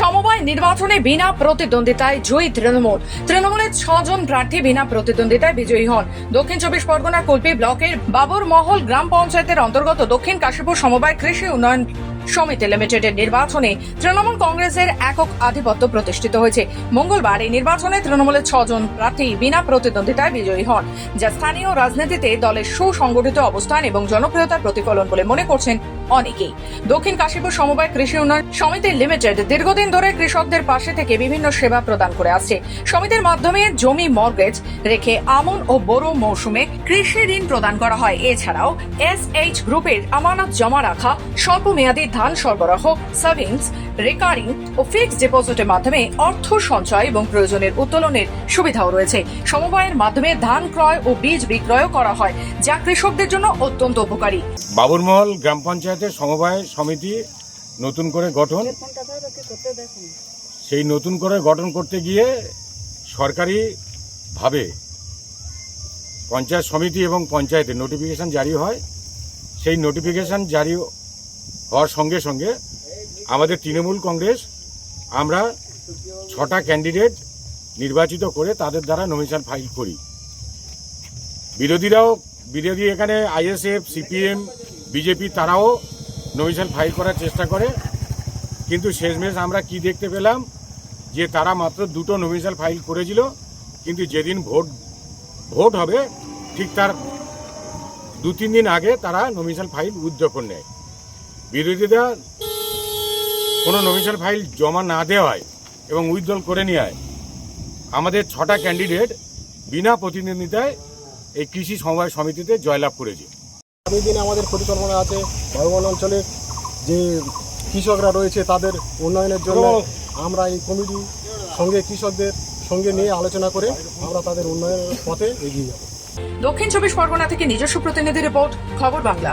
সমবায় নির্বাচনে বিনা প্রতিদ্বন্দ্বিতায় জয়ী তৃণমূল। তৃণমূলের ছজন প্রার্থী বিনা প্রতিদ্বন্দ্বিতায় বিজয়ী হন। দক্ষিণ চব্বিশ পরগনা কুলপি ব্লকের বাবুর মহল গ্রাম পঞ্চায়েতের অন্তর্গত দক্ষিণ কাশীপুর সমবায় কৃষি উন্নয়ন সমিতি লিমিটেডের নির্বাচনে তৃণমূল কংগ্রেসের একক আধিপত্য প্রতিষ্ঠিত হয়েছে। মঙ্গলবার এই নির্বাচনে তৃণমূলের ছজন প্রার্থী বিনা প্রতিদ্বন্দ্বিতায় বিজয়ী হন, যা স্থানীয় রাজনীতিতে দলের সুসংগঠিত অবস্থান এবং জনপ্রিয়তার প্রতিফলন বলে মনে করছেন অনেকেই। দক্ষিণ কাশীপুর সমবায় কৃষি উন্নয়ন সমিতি লিমিটেড দীর্ঘদিন ধরে কৃষকদের পাশে থেকে বিভিন্ন সেবা প্রদান করে আসছে। সমিতির মাধ্যমে জমি মর্গেজ রেখে আমন ও বোরো মৌসুমে কৃষি ঋণ প্রদান করা হয়। এছাড়াও এস এইচ গ্রুপের আমানত জমা রাখা স্বল্প মেয়াদী ধান সরবরাহ সেভিংস রেকারিং ও ফিক্সড ডিপোজিটের মাধ্যমে অর্থ সঞ্চয় এবং প্রয়োজনের উত্তোলনের সুবিধাও রয়েছে। সমবায়ের মাধ্যমে ধান ক্রয় ও বীজ বিক্রয় করা হয়, যা কৃষকদের জন্য অত্যন্ত উপকারী। বাবুরমহল গ্রাম পঞ্চায়েতের সমবায় সমিতি নতুন করে গঠন। সেই নতুন করে গঠন করতে গিয়ে সরকারিভাবে পঞ্চায়েত সমিতি এবং পঞ্চায়েতে নোটিফিকেশন জারি হয়। সেই নোটিফিকেশন জারি হওয়ার সঙ্গে সঙ্গে আমাদের তৃণমূল কংগ্রেস আমরা ছটা ক্যান্ডিডেট নির্বাচিত করে তাদের দ্বারা নমিনেশন ফাইল করি। বিরোধীরাও, বিরোধী এখানে আইএসএফ সিপিএম বিজেপি তারাও নমিনেশন ফাইল করার চেষ্টা করে। কিন্তু শেষমেশ আমরা কি দেখতে পেলাম? যে তারা মাত্র দুটো নমিনেশন ফাইল করেছিল, কিন্তু যেদিন ভোট ভোট হবে, ঠিক তার দু তিন দিন আগে তারা নমিনেশন ফাইল উদ্যাপন নেয়। বিরোধীরা কোনো নমিনেশন ফাইল জমা না দেওয়ায় এবং উইথড্রল করে নেওয়ায় আমাদের ছটা ক্যান্ডিডেট বিনা প্রতিদ্বন্দ্বিতায় এই কৃষি সমবায় সমিতিতে জয়লাভ করেছে। আগামী দিনে আমাদের পরিকল্পনা আছে বায়ুবন অঞ্চলের যে কৃষকরা রয়েছে তাদের উন্নয়নের জন্য আমরা এই কমিটি সঙ্গে কৃষকদের সঙ্গে নিয়ে আলোচনা করে আমরা তাদের উন্নয়নের পথে এগিয়ে যাব। দক্ষিণ চব্বিশ পরগনা থেকে নিজস্ব প্রতিনিধি রিপোর্ট খবর বাংলা।